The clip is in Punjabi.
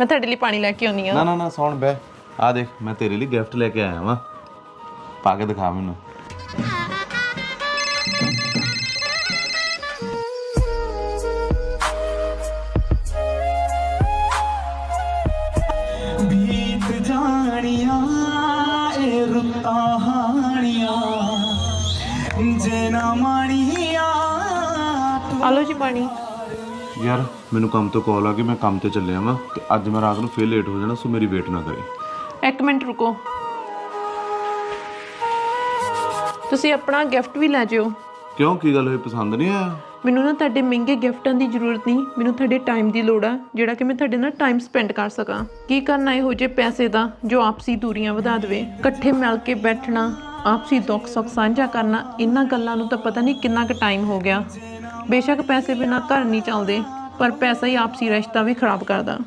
ਮੈਂ ਤੁਹਾਡੇ ਲਈ ਪਾਣੀ ਲੈ ਕੇ ਆਉਣੀ ਆ ਨਾ ਨਾ ਨਾ ਸੌਣ ਬੈ ਆ ਦੇਖ ਮੈਂ ਤੇਰੇ ਲਈ ਗਿਫਟ ਲੈ ਕੇ ਆਇਆ ਵਾਂ। ਪਾ ਕੇ ਦਿਖਾ ਮੈਨੂੰ। ਬੀਤ ਜਾਣੀਆਂ ਇਹ ਰੁੱਤਾਂ ਹਾਣੀਆਂ। ਜੇ ਨਾ ਮਾਣੀਆਂ ਆ ਲਓ ਜੀ ਪਾਣੀ। ਯਾਰ ਮੈਨੂੰ ਕੰਮ ਤੋਂ ਕਾਲ ਆ ਗਈ ਮੈਂ ਕੰਮ ਤੇ ਚੱਲਿਆ ਵਾਂ ਤੇ ਅੱਜ ਮੈਂ ਰਾਤ ਨੂੰ ਫੇਰ ਲੇਟ ਹੋ ਜਾਣਾ ਸੋ ਮੇਰੀ ਵੇਟ ਨਾ ਕਰੀ। ਇੱਕ ਮਿੰਟ ਰੁਕੋ। ਤੁਸੀਂ ਆਪਣਾ ਗਿਫਟ ਵੀ ਲੈ ਜਿਓ। ਕਿਉਂ? ਕੀ ਗੱਲ ਹੋਈ? ਪਸੰਦ ਨਹੀਂ ਆਇਆ? ਮੈਨੂੰ ਨਾ ਤੁਹਾਡੇ ਮਹਿੰਗੇ ਗਿਫਟਾਂ ਦੀ ਜ਼ਰੂਰਤ ਨਹੀਂ ਮੈਨੂੰ ਤੁਹਾਡੇ ਟਾਈਮ ਦੀ ਲੋੜ ਆ ਜਿਹੜਾ ਕਿ ਮੈਂ ਤੁਹਾਡੇ ਨਾਲ ਟਾਈਮ ਸਪੈਂਡ ਕਰ ਸਕਾਂ। ਕੀ ਕਰਨਾ ਇਹੋ ਜਿਹੇ ਪੈਸੇ ਦਾ ਜੋ ਆਪਸੀ ਦੂਰੀਆਂ ਵਧਾ ਦੇਵੇ? ਇਕੱਠੇ ਮਿਲ ਕੇ ਬੈਠਣਾ ਆਪਸੀ ਦੁੱਖ ਸੁੱਖ ਸਾਂਝਾ ਕਰਨਾ ਇਹਨਾਂ ਗੱਲਾਂ ਨੂੰ ਤਾਂ ਪਤਾ ਨਹੀਂ ਕਿੰਨਾ ਕੁ ਟਾਈਮ ਹੋ ਗਿਆ। ਬੇਸ਼ੱਕ ਪੈਸੇ ਬਿਨਾਂ ਘਰ ਨਹੀਂ ਚੱਲਦੇ ਪਰ ਪੈਸਾ ਹੀ ਆਪਸੀ ਰਿਸ਼ਤਾ ਵੀ ਖਰਾਬ ਕਰਦਾ।